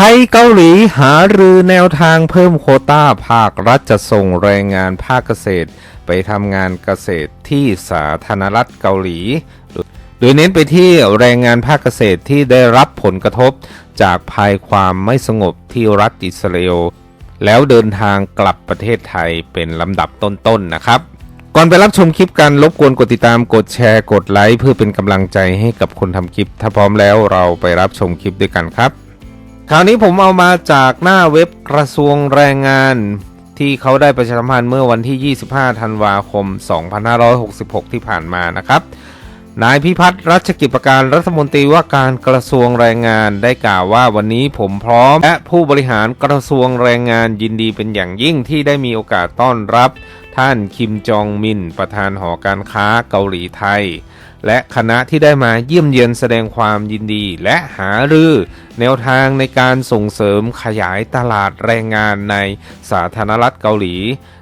ไทยเกาหลีหารือแนวทางเพิ่มโคต้าภาครัฐจะส่งแรงงานภาคเกษตร ไปทำงานเกษตรที่สาธารณรัฐเกาหลี โดยเน้นไปที่แรงงานภาคเกษตรที่ได้รับผลกระทบจากภัยความไม่สงบที่รัฐอิสราเอลแล้วเดินทางกลับประเทศไทยเป็นลำดับต้นๆนะครับ ก่อนไปรับชมคลิปกันรบกวนกดติดตามกดแชร์กดไลค์เพื่อเป็นกำลังใจให้กับคนทำคลิป ถ้าพร้อมแล้วเราไปรับชมคลิปด้วยกันครับ คราวนี้ผมเอามาจากหน้าเว็บกระทรวงแรงงาน ที่เขาได้ประชาสัมพันธ์เมื่อวันที่ 25 ธันวาคม 2566 ที่ผ่านมานะครับ นายพิพัฒน์รัชกิจประการรัฐมนตรีว่าการกระทรวงแรงงานได้กล่าวว่าวันนี้ผมพร้อม และผู้บริหารกระทรวงแรงงานยินดีเป็นอย่างยิ่งที่ได้มีโอกาสต้อนรับ ท่านคิมจองมิน ประธานหอการค้าเกาหลีไทย และคณะที่ได้มาเยี่ยมเยียนแสดงความยินดีและหารือ แนวทางในการส่งเสริมขยายตลาดแรงงานในสาธารณรัฐเกาหลี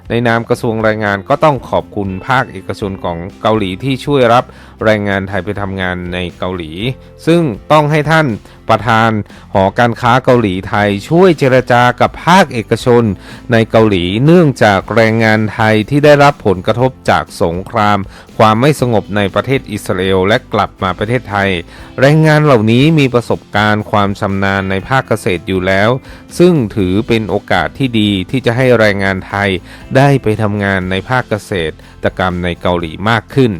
ในนามกระทรวงแรงงานก็ต้องขอบคุณภาคเอกชนของเกาหลีที่ช่วยรับแรงงานไทยไปทำงานในเกาหลี ซึ่งต้องให้ท่านประธานหอการค้าเกาหลีไทยช่วยเจรจากับภาคเอกชนในเกาหลี เนื่องจากแรงงานไทยที่ได้รับผลกระทบจากสงคราม ความไม่สงบในประเทศอิสราเอลและกลับมาประเทศไทย แรงงานเหล่านี้มีประสบการณ์ความชำนาญในภาคเกษตรอยู่แล้ว ซึ่งถือเป็นโอกาสที่ดีที่จะให้แรงงานไทยได้ไปทำงานในภาคเกษตรกรรมในเกาหลีมากขึ้น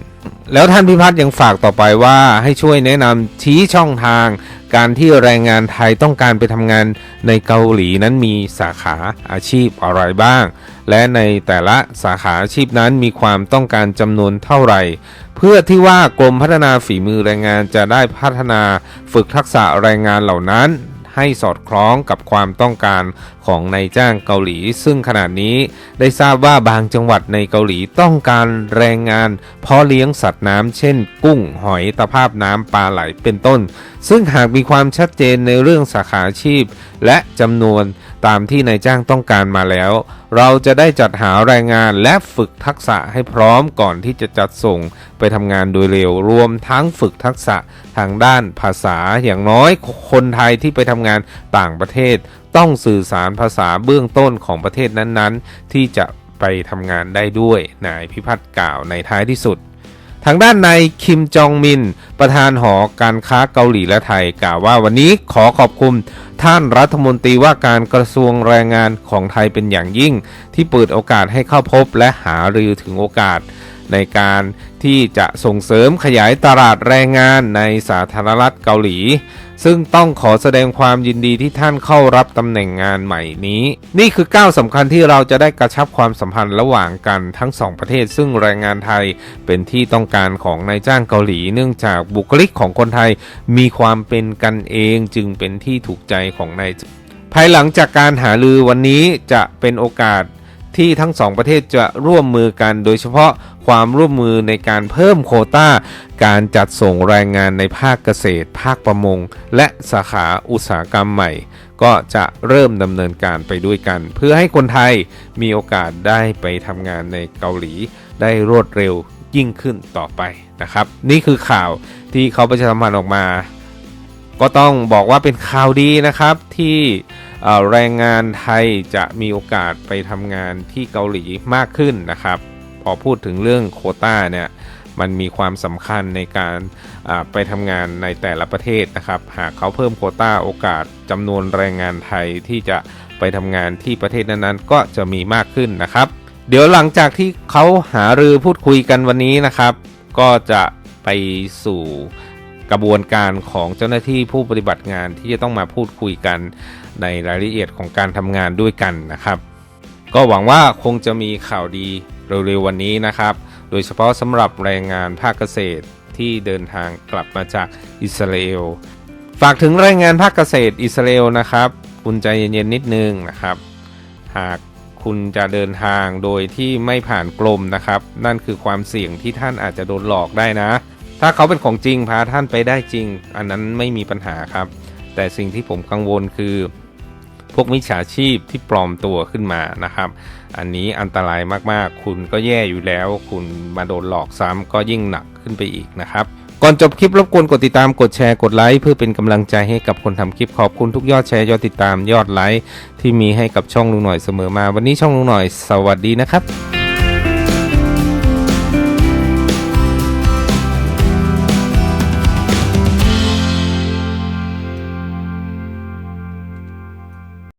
แล้วท่านพิพัฒน์ยังฝากต่อไปว่าให้ช่วยแนะนำชี้ช่องทาง การที่แรงงานไทยต้องการไปทำงานในเกาหลีนั้นมีสาขาอาชีพอะไรบ้าง และในแต่ละสาขาอาชีพนั้นมีความต้องการจำนวนเท่าไหร่ เพื่อที่ว่ากรมพัฒนาฝีมือแรงงานจะได้พัฒนาฝึกทักษะแรงงานเหล่านั้นให้สอดคล้องกับความต้องการของนายจ้างเกาหลี ซึ่งขณะนี้ได้ทราบว่าบางจังหวัดในเกาหลีต้องการแรงงานเพาะเลี้ยงสัตว์น้ำเช่น กุ้งหอยตะภาพน้ำปลาไหลเป็นต้น ซึ่งหากมีความชัดเจนในเรื่องสาขาอาชีพ และจำนวน ตามที่นายจ้างต้องการมาแล้ว เราจะได้จัดหาแรงงานและฝึกทักษะให้พร้อมก่อนที่จะจัดส่งไปทำงานโดยเร็ว รวมทั้งฝึกทักษะทางด้านภาษาอย่างน้อยคนไทยที่ไปทำงานต่างประเทศ ต้องสื่อสารภาษาเบื้องต้นของประเทศนั้นๆ ที่จะไปทำงานได้ด้วยนายพิพัฒน์กล่าวในท้ายที่สุดทางด้านนายคิมจองมิน ประธานหอการค้าเกาหลีและไทยกล่าวว่าวันนี้ขอขอบคุณ ท่านรัฐมนตรีว่าการกระทรวงแรงงานของไทยเป็นอย่างยิ่ง ที่เปิดโอกาสให้เข้าพบและหารือถึงโอกาสในการ ที่จะส่งเสริมขยายตลาดแรงงานในสาธารณรัฐเกาหลี ซึ่งต้องขอแสดงความยินดีที่ท่านเข้ารับตำแหน่งงานใหม่นี้ นี่คือก้าวสำคัญที่เราจะได้กระชับความสัมพันธ์ระหว่างกันทั้งสองประเทศ ซึ่งแรงงานไทยเป็นที่ต้องการของนายจ้างเกาหลี เนื่องจากบุคลิกของคนไทยมีความเป็นกันเองจึงเป็นที่ถูกใจของนายภายหลังจากการหารือวันนี้จะเป็นโอกาส ที่ทั้งสองประเทศจะร่วมมือกัน โดยเฉพาะความร่วมมือในการเพิ่มโคต้า การจัดส่งแรงงานในภาคเกษตร ภาคประมง และสาขาอุตสาหกรรมใหม่ ก็จะเริ่มดำเนินการไปด้วยกัน เพื่อให้คนไทยมีโอกาสได้ไปทำงานในเกาหลีได้รวดเร็วยิ่งขึ้นต่อไปนะครับ นี่คือข่าวที่เขาประชาสัมพันธ์ออกมา ก็ต้องบอกว่าเป็นข่าวดีนะครับที่ แรงงานไทยจะมีโอกาสไปทำงานที่เกาหลีมากขึ้นนะครับ พอพูดถึงเรื่องโคต้าเนี่ยมันมีความสำคัญในการไปทำงานในแต่ละประเทศนะครับ หากเขาเพิ่มโคต้าโอกาสจำนวนแรงงานไทยที่จะไปทำงานที่ประเทศนั้นๆ ก็จะมีมากขึ้นนะครับ เดี๋ยวหลังจากที่เขาหารือพูดคุยกันวันนี้นะครับ ก็จะไปสู่ กระบวนการของเจ้าหน้าที่ผู้ปฏิบัติงานที่จะต้องมาพูดคุยกันในรายละเอียดของการทำงานด้วยกันนะครับ ก็หวังว่าคงจะมีข่าวดีเร็วๆวันนี้นะครับ โดยเฉพาะสำหรับแรงงานภาคเกษตรที่เดินทางกลับมาจากอิสราเอลฝากถึงแรงงานภาคเกษตรอิสราเอลนะครับคุณใจเย็นๆนิดนึงนะครับ หากคุณจะเดินทางโดยที่ไม่ผ่านกรมนะครับ นั่นคือความเสี่ยงที่ท่านอาจจะโดนหลอกได้นะ ถ้าเขาเป็นของจริงพาท่านไปได้จริง อันนั้นไม่มีปัญหาครับ แต่สิ่งที่ผมกังวลคือ พวกมิจฉาชีพที่ปลอมตัวขึ้นมานะครับ อันนี้อันตรายมากๆ คุณก็แย่อยู่แล้ว คุณมาโดนหลอกซ้ำก็ยิ่งหนักขึ้นไปอีกนะครับก่อนจบคลิปรบกวนกดติดตามกดแชร์กดไลค์เพื่อเป็นกำลังใจให้กับคนทำคลิปขอบคุณทุกยอดแชร์ยอดติดตามยอดไลค์ที่มีให้กับช่องลุงหน่อยเสมอมา วันนี้ช่องลุงหน่อยสวัสดีนะครับ